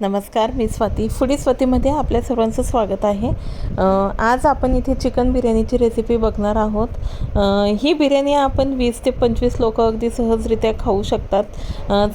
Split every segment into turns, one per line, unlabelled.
नमस्कार मी स्वाती. फुडी स्वातीमध्ये आपल्या सर्वांचं स्वागत आहे. आज आपण इथे चिकन बिर्याणीची रेसिपी बघणार आहोत. ही बिर्याणी आपण वीस ते पंचवीस लोक अगदी सहजरित्या खाऊ शकतात.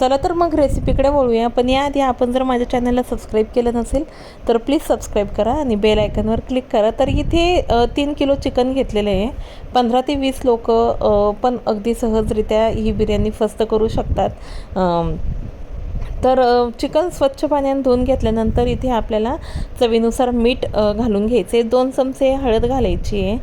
चला तर मग रेसिपीकडे वळूया. पण याआधी आपण जर माझ्या चॅनलला सबस्क्राईब केलं नसेल तर प्लीज सबस्क्राईब करा आणि बेल आयकनवर क्लिक करा. तर इथे तीन किलो चिकन घेतलेलं आहे. पंधरा ते वीस लोक पण अगदी सहजरित्या ही बिर्याणी फस्त करू शकतात. तर चिकन स्वच्छ पाण्याने धुवून घेतल्यानंतर इथे आपल्याला चवीनुसार मीठ घालून घ्यायचे. दोन चमचे हळद घालायची आहे.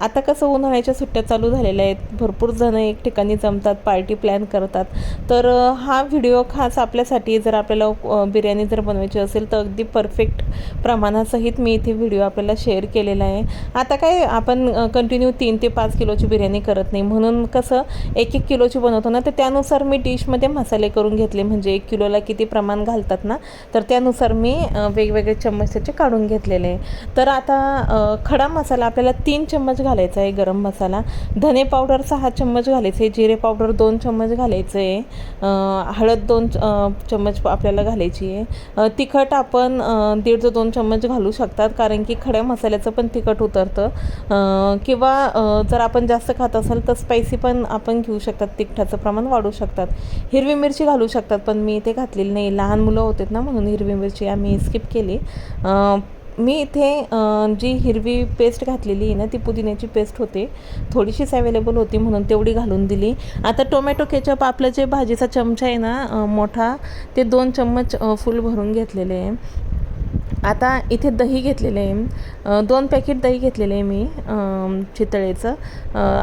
आता कसं उन्हाळ्याच्या सुट्ट्या चालू झालेल्या आहेत. भरपूर जण एक ठिकाणी जमतात पार्टी प्लॅन करतात. तर हा व्हिडिओ खास आपल्यासाठी जर आपल्याला बिर्याणी जर बनवायची असेल तर अगदी परफेक्ट प्रमाणासहित मी इथे व्हिडिओ आपल्याला शेअर केलेला आहे. आता काय आपण कंटिन्यू तीन ते पाच किलोची बिर्याणी करत नाही. म्हणून कसं एक एक किलोची बनवतो ना तर त्यानुसार मी डिशमध्ये मसाले करून घेतले. म्हणजे एक किलोला किती प्रमाण घालतात ना तर त्यानुसार मी वेगवेगळे चम्मच त्याचे काढून घेतलेले. आहे तर आता खडा मसाला आपल्याला तीन चम्मच घालायचा आहे गरम मसाला. धने पावडर सहा चम्मच घालायचे जिरे पावडर दोन चम्मच घालायचं आहे हळद दोन चम्मच आपल्याला घालायची आहे. तिखट आपण दीड ते दोन चम्मच घालू शकतात कारण की खड्या मसाल्याचं पण तिखट उतरतं. किंवा जर आपण जास्त खात असाल तर स्पायसी पण आपण घेऊ शकतात तिखटाचं प्रमाण वाढू शकतात. हिरवी मिरची घालू शकतात पण मी इथे घातलेली नाही. लहान मुलं होते ना म्हणून हिरवी मिरची आम्ही स्किप केली. मी इथे जी हिरवी पेस्ट घातलेली आहे ना ती पुदिन्याची पेस्ट होते. थोडीशीच अवेलेबल होती म्हणून तेवढी घालून दिली. आता टोमॅटो केचप आपलं जे भाजीचा चमचा आहे ना मोठा ते दोन चम्मच फुल भरून घेतलेले आहे. आता इथे दही घेतलेलं आहे. दोन पॅकेट दही घेतलेलं आहे मी चितळेचं.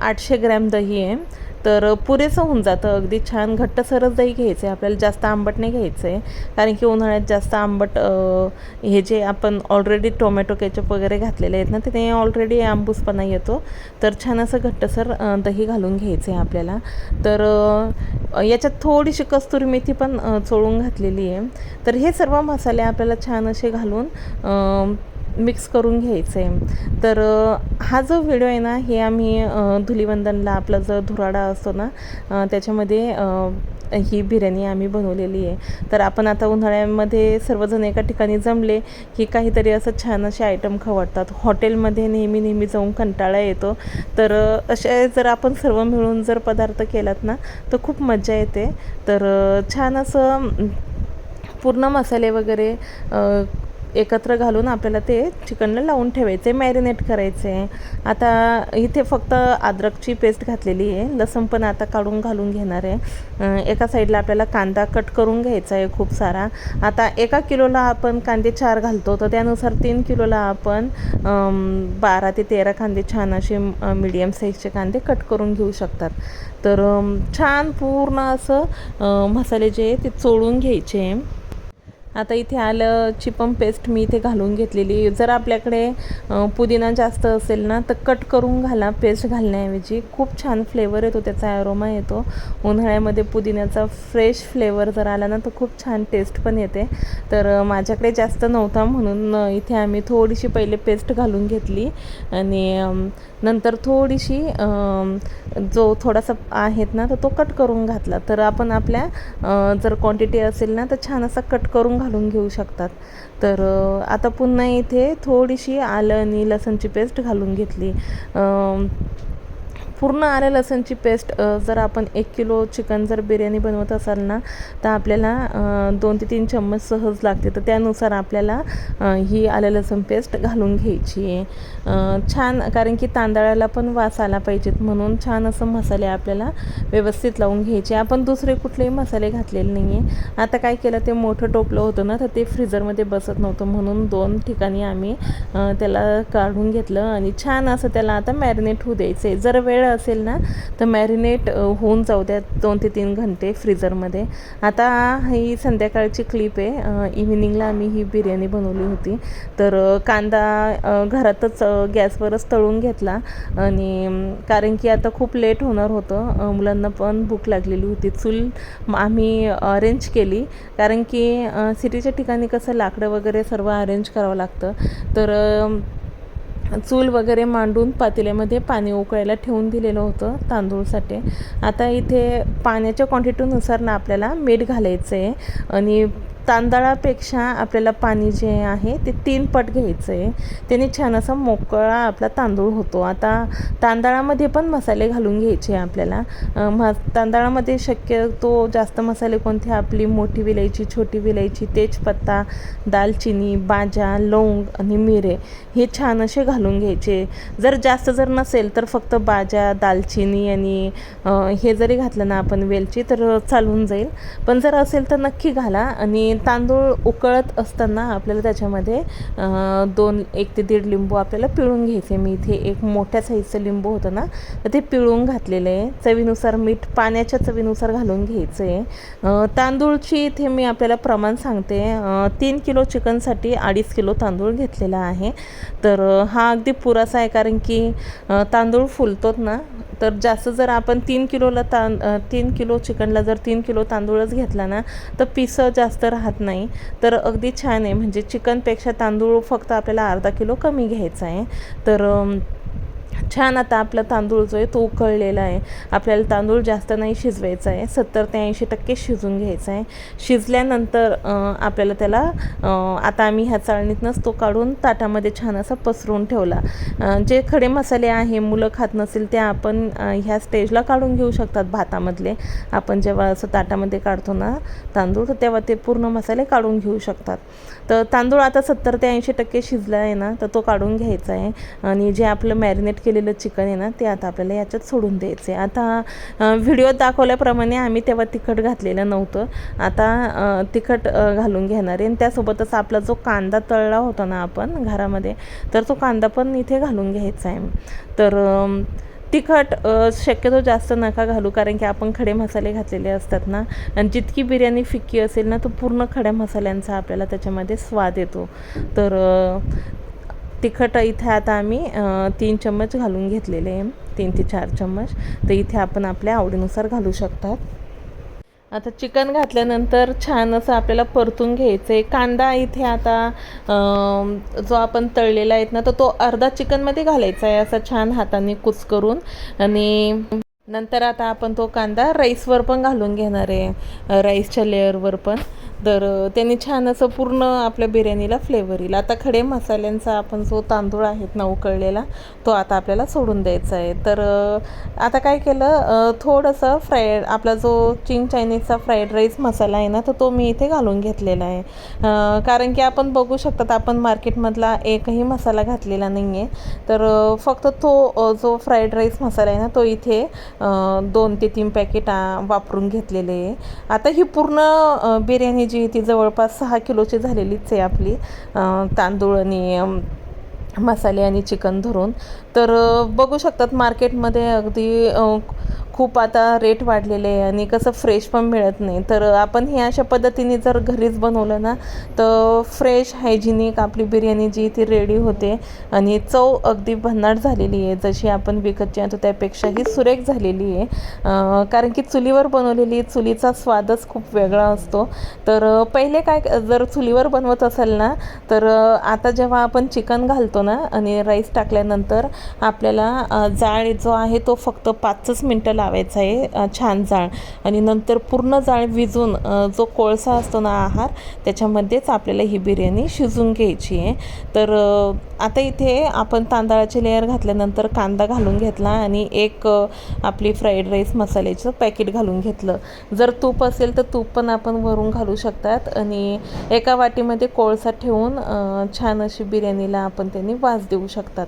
आठशे ग्रॅम दही आहे. तर पुरेसं होऊन जातं. अगदी छान घट्टसरच दही घ्यायचं आहे आपल्याला जास्त आंबट नाही घ्यायचं आहे कारण की उन्हाळ्यात जास्त आंबट हे जे आपण ऑलरेडी टोमॅटो केचप वगैरे घातलेले आहेत ना तिथे ते ऑलरेडी आंबूसपणा येतो. तर छान असं घट्टसर दही घालून घ्यायचं आहे आपल्याला. तर याच्यात थोडीशी कस्तुरी मेथी पण चोळून घातलेली आहे. तर हे सर्व मसाले आपल्याला छान असे घालून मिक्स करून घ्यायचं आहे तर हा जो व्हिडिओ आहे ना हे आम्ही धुलीवंदनला आपला जो धुराडा असतो ना त्याच्यामध्ये ही बिर्याणी आम्ही बनवलेली आहे. तर आपण आता उन्हाळ्यामध्ये सर्वजण एका ठिकाणी जमले की काहीतरी असं छान असे आयटम खवडतात हॉटेलमध्ये नेहमी नेहमी जाऊन कंटाळा येतो. तर असे जर आपण सर्व मिळून जर पदार्थ केलात ना तर खूप मजा येते. तर छान असं पूर्ण मसाले वगैरे एकत्र घालून आपल्याला ते चिकनला लावून ठेवायचे मॅरिनेट करायचे. आता इथे फक्त अद्रकची पेस्ट घातलेली आहे. लसूण पण आता काढून घालून घेणार आहे. एका साईडला आपल्याला कांदा कट करून घ्यायचा आहे खूप सारा. आता एका किलोला आपण कांदे चार घालतो तर त्यानुसार तीन किलोला आपण बारा ते तेरा कांदे छान असे मीडियम साईजचे कांदे कट करून घेऊ शकतात. तर छान पूर्ण असं मसाले जे आहे ते चोळून घ्यायचे. आहे आता इथे आलंची पण पेस्ट मी इथे घालून घेतलेली. जर आपल्याकडे पुदिना जास्त असेल ना तर कट करून घाला पेस्ट घालण्याऐवजी. खूप छान फ्लेवर येतो त्याचा ॲरोमा येतो. उन्हाळ्यामध्ये पुदिन्याचा फ्रेश फ्लेवर जर आला ना तर खूप छान टेस्ट पण येते. तर माझ्याकडे जास्त नव्हता म्हणून इथे आम्ही थोडीशी पहिले पेस्ट घालून घेतली. आणि नंतर थोडीशी जो थोडासा आहेत ना तर तो कट करून घातला. तर आपण आपल्या जर क्वांटिटी असेल ना तर छान असा कट करून घालून घेऊ शकतात. तर आता पुन्हा इथे थोडीशी आलं आणि लसणची पेस्ट घालून घेतली. पूर्ण आलं लसणची पेस्ट जर आपण एक किलो चिकन जर बिर्याणी बनवत असाल ना तर आपल्याला दोन ते तीन चम्मच सहज लागते. तर त्यानुसार आपल्याला ही आलं लसण पेस्ट घालून घ्यायची. आहे छान कारण की तांदळाला पण वास आला पाहिजेत म्हणून छान असं मसाले आपल्याला व्यवस्थित लावून घ्यायचे. आपण दुसरे कुठलेही मसाले घातलेले नाही आहे आता काय केलं ते मोठं टोपलं होतं ना तर ते फ्रीजरमध्ये बसत नव्हतं. म्हणून दोन ठिकाणी आम्ही त्याला काढून घेतलं आणि छान असं त्याला आता मॅरिनेट होऊ द्यायचं आहे जर वेळ असेल ना तर मॅरिनेट होऊन जाऊ द्या दोन ते तीन घंटे फ्रीजरमध्ये आता ही संध्याकाळची क्लिप आहे. इव्हिनिंगला आम्ही ही बिर्याणी बनवली होती. तर कांदा घरातच गॅसवरच तळून घेतला. आणि कारण की आता खूप लेट होणार होतं. मुलांना पण भूक लागलेली होती. चूल आम्ही अरेंज केली. कारण की सिटीच्या ठिकाणी कसं लाकडं वगैरे सर्व अरेंज करावं लागतं. तर चूल वगैरे मांडून पातेल्यामध्ये पाणी उकळायला ठेवून दिलेलं होतं तांदूळसाठी आता इथे पाण्याच्या क्वांटिटीनुसार ना आपल्याला मीठ घालायचं आहे आणि तांदळापेक्षा आपल्याला पाणी जे आहे ते तीन पट घ्यायचं. आहे त्याने छान असा मोकळा आपला तांदूळ होतो. आता तांदळामध्ये पण मसाले घालून घ्यायचे आपल्याला. म तांदळामध्ये शक्यतो जास्त मसाले कोणते? आपली मोठी विलायची छोटी विलायची तेजपत्ता दालचिनी बाजा लवंग आणि मिरे हे छान असे घालून घ्यायचे. जर जास्त जर नसेल तर फक्त बाजा दालचिनी आणि हे जरी घातलं ना आपण वेलची तर चालून जाईल. पण जर असेल तर नक्की घाला आणि तांदूळ उकळत असताना आपल्याला त्याच्यामध्ये दोन एक ते दीड लिंबू आपल्याला पिळून घ्यायचे. मी इथे एक मोठ्या साईजचं लिंबू होतं ना तर ते पिळून घातलेलं आहे. चवीनुसार मीठ पाण्याच्या चवीनुसार घालून घ्यायचं आहे. तांदूळची इथे मी आपल्याला प्रमाण सांगते. तीन किलो चिकनसाठी अडीच किलो तांदूळ घेतलेला आहे. तर हा अगदी पुरासा आहे कारण की तांदूळ फुलतोत ना तर जास्त जर आपण तीन किलोला तां तीन किलो चिकनला जर तीन किलो तांदूळच घेतला ना तर पिसं जास्त राहत नाही. तर अगदी छान आहे. म्हणजे चिकनपेक्षा तांदूळ फक्त आपल्याला अर्धा किलो कमी घ्यायचा आहे. तर छान आता आपला तांदूळ जो आहे तो उकळलेला आहे. आपल्याला तांदूळ जास्त नाही शिजवायचा आहे. सत्तर ते ऐंशी टक्के शिजून घ्यायचा आहे. शिजल्यानंतर आपल्याला त्याला आता आम्ही ह्या चाळणीतनंच तो काढून ताटामध्ये छान असा पसरून ठेवला. जे खडे मसाले आहे मुलं खात नसेल ते आपण ह्या स्टेजला काढून घेऊ शकतात भातामधले. आपण जेव्हा असं ताटामध्ये काढतो ना तांदूळ तर तेव्हा ते पूर्ण मसाले काढून घेऊ शकतात. तर तांदूळ आता सत्तर ते ऐंशी टक्के शिजला आहे ना तर तो काढून घ्यायचा आहे. आणि जे आपलं मॅरिनेट केलेलं चिकन आहे ना ते आता आपल्याला याच्यात सोडून द्यायचं आहे आता व्हिडिओत दाखवल्याप्रमाणे आम्ही तेव्हा तिखट घातलेलं नव्हतं. आता तिखट घालून घेणार आहे. आणि त्यासोबतच आपला जो कांदा तळला होता ना आपण घरामध्ये तर तो कांदा पण इथे घालून घ्यायचा आहे. तर तिखट शक्यतो जास्त नका घालू कारण की आपण खडे मसाले घातलेले असतात ना. आणि जितकी बिर्याणी फिक्की असेल ना तो पूर्ण खड्या मसाल्यांचा आपल्याला त्याच्यामध्ये स्वाद येतो. तर तिखट इथे आता आम्ही तीन चम्मच घालून घेतलेले आहे. तीन ते चार चम्मच. तर इथे आपण आपल्या आवडीनुसार घालू शकतात. आता चिकन घातल्यानंतर छान असं आपल्याला परतून घ्यायचं आहे कांदा इथे आता जो आपण तळलेला आहे ना तर तो अर्धा चिकनमध्ये घालायचा आहे असा छान हाताने कुच करून. आणि नंतर आता आपण तो कांदा राईसवर पण घालून घेणार आहे. राईसच्या लेअरवर पण. तर त्याने छान असं पूर्ण आपल्या बिर्याणीला फ्लेवर येईल. आता खडे मसाल्यांचा आपण जो तांदूळ आहेत ना उकळलेला तो आता आपल्याला सोडून द्यायचा आहे. तर आता काय केलं थोडंसं फ्राईड आपला जो चिंग चायनीजचा फ्राईड राईस मसाला आहे ना तर तो मी इथे घालून घेतलेला आहे. कारण की आपण बघू शकतात आपण मार्केटमधला एकही मसाला घातलेला नाही आहे तर फक्त तो जो फ्राईड राईस मसाला आहे ना तो इथे दोन ते तीन पॅकेट वापरून घेतलेले आहे. आता ही पूर्ण बिर्याणी जी ती जवळपास सहा किलोची झालेलीच आहे आपली. तांदूळ आणि मसाले आणि चिकन धरून. तर बघू शकतात मार्केटमध्ये अगदी खूप आता रेट वाढलेले आहे आणि कसं फ्रेश पण मिळत नाही. तर आपण हे अशा पद्धतीने जर घरीच बनवलं ना तर फ्रेश हायजिनिक आपली बिर्याणी जी ती रेडी होते आणि चव अगदी भन्नाट झालेली आहे. जशी आपण विकतची आणतो त्यापेक्षाही सुरेख झालेली आहे. कारण की चुलीवर बनवलेली चुलीचा स्वादच खूप वेगळा असतो. तर पहिले काय जर चुलीवर बनवत असेल ना तर आता जेव्हा आपण चिकन घालतो ना आणि राईस टाकल्यानंतर आपल्याला जाळ जो आहे तो फक्त पाचच मिनटं लावायचा. आहे छान जाळ. आणि नंतर पूर्ण जाळ विजून जो कोळसा असतो ना आहार त्याच्यामध्येच आपल्याला ही बिर्याणी शिजून घ्यायची आहे. तर आता इथे आपण तांदळाची लेअर घातल्यानंतर कांदा घालून घेतला आणि एक आपली फ्राईड राईस मसाल्याचं पॅकेट घालून घेतलं. जर तूप असेल तर तूप पण आपण वरून घालू शकतात आणि एका वाटीमध्ये कोळसा ठेवून छान अशी बिर्याणीला आपण त्यांनी वास देऊ शकतात.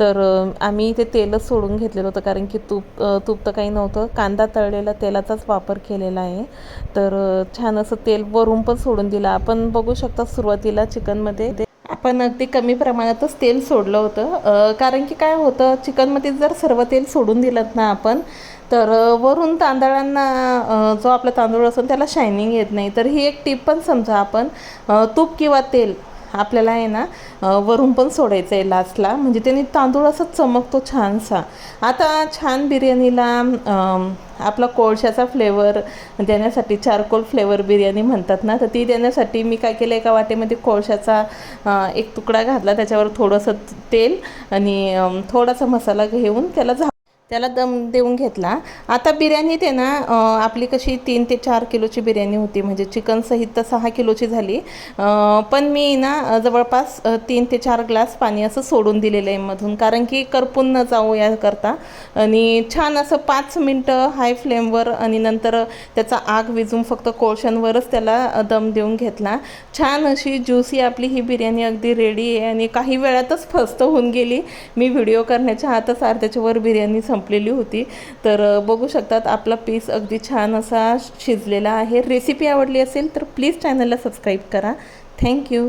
तर आम्ही इथे तेलच सोडून घेतलेलं होतं कारण की तूप तूप तर काही नव्हतं. कांदा तळलेला तेलाचाच वापर केलेला आहे. तर छान असं तेल वरून पण सोडून दिलं. आपण बघू शकता सुरुवातीला चिकनमध्ये आपण अगदी कमी प्रमाणातच तेल सोडलं होतं. कारण की काय होतं चिकनमध्ये जर सर्व तेल सोडून दिलं ना आपण तर वरून तांदळांना जो आपला तांदूळ असतो त्याला शायनिंग येत नाही. तर ही एक टीप पण समजा आपण तूप किंवा तेल आपल्याला आहे ना वरून पण सोडायचं आहे लास्टला म्हणजे त्याने तांदूळ असा चमकतो छानसा. आता छान बिर्याणीला आपला कोळशाचा फ्लेवर देण्यासाठी चारकोल फ्लेवर बिर्याणी म्हणतात ना तर ती देण्यासाठी मी काय केलं एका वाटेमध्ये कोळशाचा एक तुकडा घातला त्याच्यावर थोडंसं तेल आणि थोडासा मसाला घेऊन त्याला झा त्याला दम देऊन घेतला. आता बिर्याणी ते ना आपली कशी तीन ते चार किलोची बिर्याणी होती. म्हणजे चिकन सहित तर सहा किलोची झाली. पण मी ना जवळपास तीन ते चार ग्लास पाणी असं सोडून दिलेलं आहे मधून. कारण की करपून न जाऊ याकरता. आणि छान असं पाच मिनटं हाय फ्लेमवर आणि नंतर त्याचा आग विझून फक्त कोळशांवरच त्याला दम देऊन घेतला. छान अशी ज्युसी आपली ही बिर्याणी अगदी रेडी आहे. आणि काही वेळातच फस्त होऊन गेली. मी व्हिडिओ करण्याच्या आतच अर्ध्याच्यावर बिर्याणी बिर्याणी संपलेली होती. तर बघू शकतात आपला पीस अगदी छान असा शिजलेला आहे. रेसिपी आवडली असेल तर प्लीज चॅनलला सबस्क्राईब करा. थँक्यू